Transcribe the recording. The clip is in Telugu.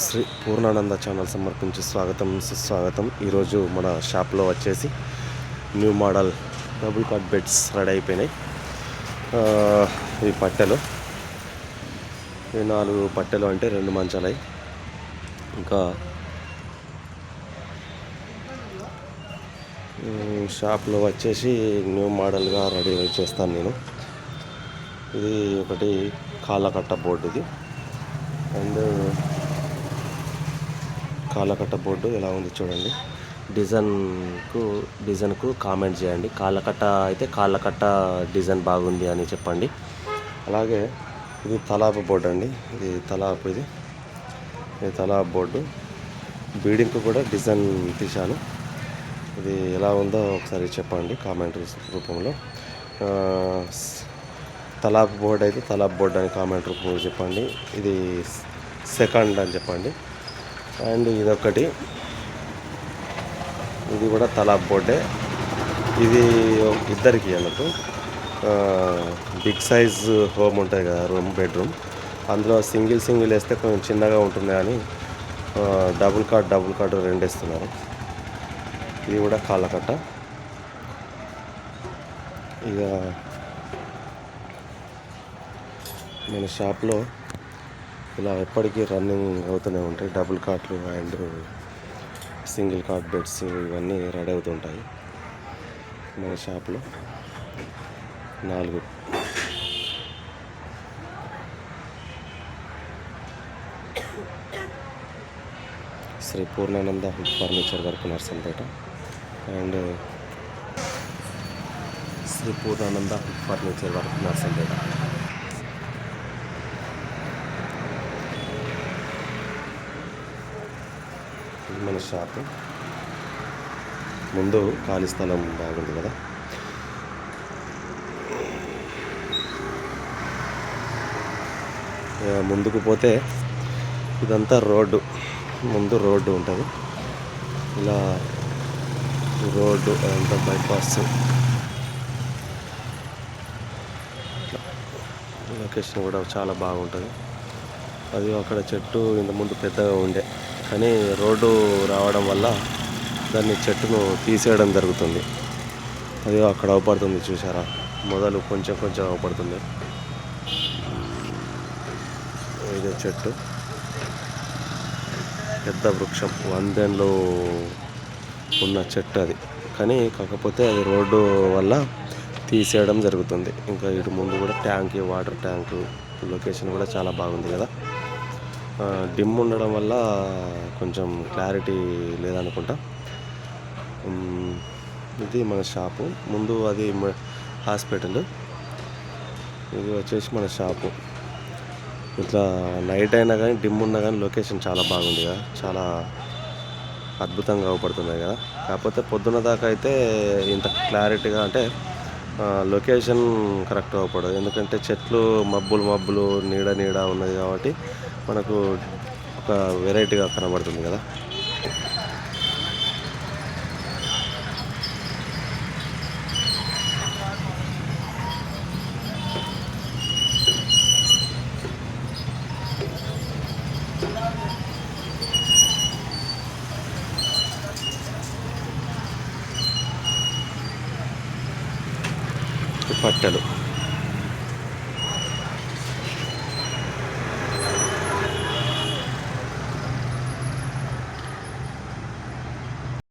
శ్రీ పూర్ణానంద ఛానల్ సమర్పించి స్వాగతం సుస్వాగతం. ఈరోజు మన షాప్లో వచ్చేసి new model double cot beds ready అయిపోయినాయి. ఈ ఇవి పట్టెలు. ఇవి నాలుగు పట్టెలు అంటే రెండు మంచాలై. ఇంకా షాప్లో వచ్చేసి న్యూ మోడల్గా రెడీ చేస్తాను నేను. ఇది ఒకటి కాళ్ళకట్ట బోర్డు ఇది. అండ్ కాళ్ళకట్ట బోర్డు ఎలా ఉంది చూడండి. డిజైన్కు డిజైన్కు కామెంట్ చేయండి. కాళ్ళకట్ట అయితే కాళ్ళకట్ట డిజైన్ బాగుంది అని చెప్పండి. అలాగే ఇది తలాపు బోర్డు అండి. ఇది తలాపు ఇది. ఇది తలాపు బోర్డు. బీడింగ్కు కూడా డిజైన్ తీశాను. ఇది ఎలా ఉందో ఒకసారి చెప్పండి కామెంట్ రూపంలో. తలాబ్ బోర్డ్ అయితే తలాబ్ బోర్డ్ అని కామెంట్ రూపంలో చెప్పండి. ఇది సెకండ్ అని చెప్పండి. అండ్ ఇదొకటి ఇది కూడా తలా బోర్డే. ఇది ఇద్దరికి అన్నట్టు. బిగ్ సైజ్ హోమ్ ఉంటుంది కదా రూమ్ బెడ్రూమ్. అందులో సింగిల్ సింగిల్ వేస్తే కొంచెం చిన్నగా ఉంటుంది కానీ డబుల్ కార్డ్ డబుల్ కార్డ్ రెండు వేస్తున్నారు. ఇది కూడా కాళ్ళకట్ట. ఇక మన షాప్లో ఇలా ఎప్పటికీ రన్నింగ్ అవుతూనే ఉంటాయి. డబుల్ కాట్లు అండ్ సింగిల్ కాట్ బెడ్స్ ఇవన్నీ రెడీ అవుతుంటాయి మన షాప్లో. నాలుగు. Shri Purnananda furniture work Narsampet. And Shri Purnananda furniture work Narsampet. ఇది మన షాప్ ముందు ఖాళీ స్థలం బాగుంది కదా. ముందుకు పోతే ఇదంతా రోడ్డు. ముందు రోడ్డు ఉంటుంది. ఇలా రోడ్డు అంతా బైపాస్. లొకేషన్ కూడా చాలా బాగుంటుంది. అది అక్కడ చెట్టు ఇంత ముందు పెద్దగా ఉండే. కానీ రోడ్డు రావడం వల్ల దాన్ని చెట్టును తీసేయడం జరుగుతుంది. అది అక్కడ అవపడుతుంది చూసారా మొదలు కొంచెం కొంచెం అవపడుతుంది. ఇదే చెట్టు. పెద్ద వృక్షం. వందెన్లో ఉన్న చెట్టు అది. కానీ కాకపోతే అది రోడ్డు వల్ల తీసేయడం జరుగుతుంది. ఇంకా ఇటు ముందు కూడా ట్యాంక్ వాటర్ ట్యాంకు లొకేషన్ కూడా చాలా బాగుంది కదా. డిమ్ ఉండడం వల్ల కొంచెం క్లారిటీ లేదనుకుంటా. ఇది మన షాపు. ముందు అది హాస్పిటల్. ఇది వచ్చేసి మన షాపు. ఇట్లా నైట్ అయినా కానీ డిమ్ ఉన్నా కానీ లొకేషన్ చాలా బాగుంది కదా. చాలా అద్భుతంగా అవపడుతున్నాయి కదా. కాకపోతే పొద్దున్న దాకా అయితే ఇంత క్లారిటీగా అంటే లొకేషన్ కరెక్ట్ అవ్వకూడదు ఎందుకంటే చెట్లు మబ్బులు మబ్బులు నీడ నీడ ఉన్నది కాబట్టి మనకు ఒక వెరైటీగా కనబడుతుంది కదా. పట్టలు. పట్టెలు